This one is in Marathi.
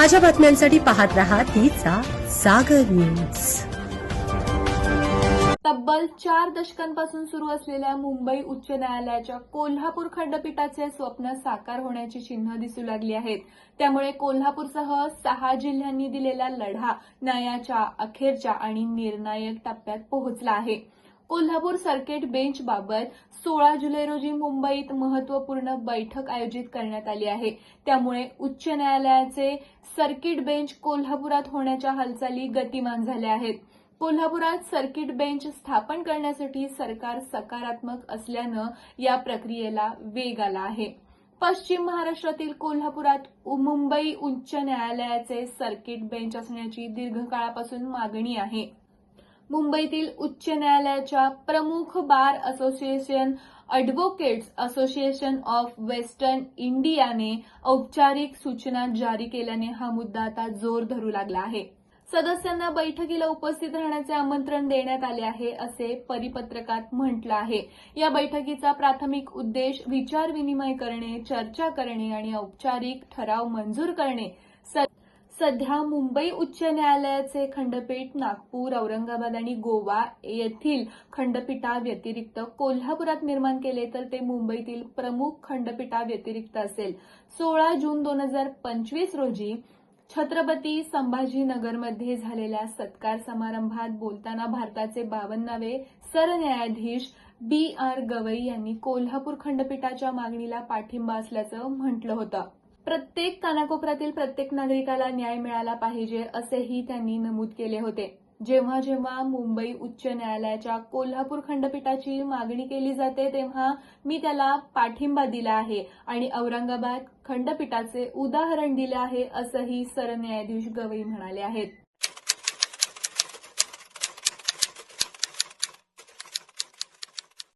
ताज्या बातम्यांसाठी पाहत रहा तिचा सागर न्यूज. तब्बल चार दशकांपासून सुरू असलेल्या मुंबई उच्च न्यायालयाच्या कोल्हापूर खंडपीठाचे स्वप्न साकार होण्याची चिन्ह दिसू लागली आहेत. त्यामुळे कोल्हापूरसह सहा जिल्ह्यांनी दिलेला लढा न्यायाच्या अखेरच्या आणि निर्णायक टप्प्यात पोहोचला आहे. कोल्हापूर सर्किट बेंच बाबत सोळा जुलै रोजी मुंबईत महत्त्वपूर्ण बैठक आयोजित करण्यात आली आहे. त्यामुळे उच्च न्यायालयाचे सर्किट बेंच कोल्हापुरात होण्याच्या हालचाली गतिमान झाल्या आहेत. कोल्हापुरात सर्किट बेंच स्थापन करण्यासाठी सरकार सकारात्मक असल्यानं या प्रक्रियेला वेग आला आहे. पश्चिम महाराष्ट्रातील कोल्हापुरात उ- मुंबई उच्च न्यायालयाचे सर्किट बेंच असण्याची दीर्घकाळापासून मागणी आहे. मुंबईतील उच्च न्यायालयाच्या प्रमुख bar association advocates association of western इंडियाने औपचारिक सूचना जारी केल्याने हा मुद्दा आता जोर धरू लागला आहे. सदस्यांना बैठकीला उपस्थित राहण्याचे आमंत्रण देण्यात आले आहे असे परिपत्रकात म्हटलं आहे. या बैठकीचा प्राथमिक उद्देश विचारविनिमय करणे चर्चा करणे आणि औपचारिक ठराव मंजूर करणे. सध्या मुंबई उच्च न्यायालयाचे खंडपीठ नागपूर औरंगाबाद आणि गोवा येथील खंडपीठाव्यतिरिक्त कोल्हापुरात निर्माण केले तर ते मुंबईतील प्रमुख खंडपीठाव्यतिरिक्त असेल. सोळा जून दोन हजार पंचवीस रोजी छत्रपती संभाजीनगरमध्ये झालेल्या सत्कार समारंभात बोलताना भारताचे बावन्नावे सरन्यायाधीश बी आर गवई यांनी कोल्हापूर खंडपीठाच्या मागणीला पाठिंबा असल्याचं म्हटलं होतं. प्रत्येक कानाकोपऱ्यातील प्रत्येक नागरिकाला न्याय मिळाला पाहिजे असेही त्यांनी नमूद केले होते. जेव्हा जेव्हा मुंबई उच्च न्यायालयाच्या कोल्हापूर खंडपीठाची मागणी केली जाते तेव्हा मी त्याला पाठिंबा दिला आहे आणि औरंगाबाद खंडपीठाचे उदाहरण दिले आहे असंही सरन्यायाधीश गवई म्हणाले आहेत.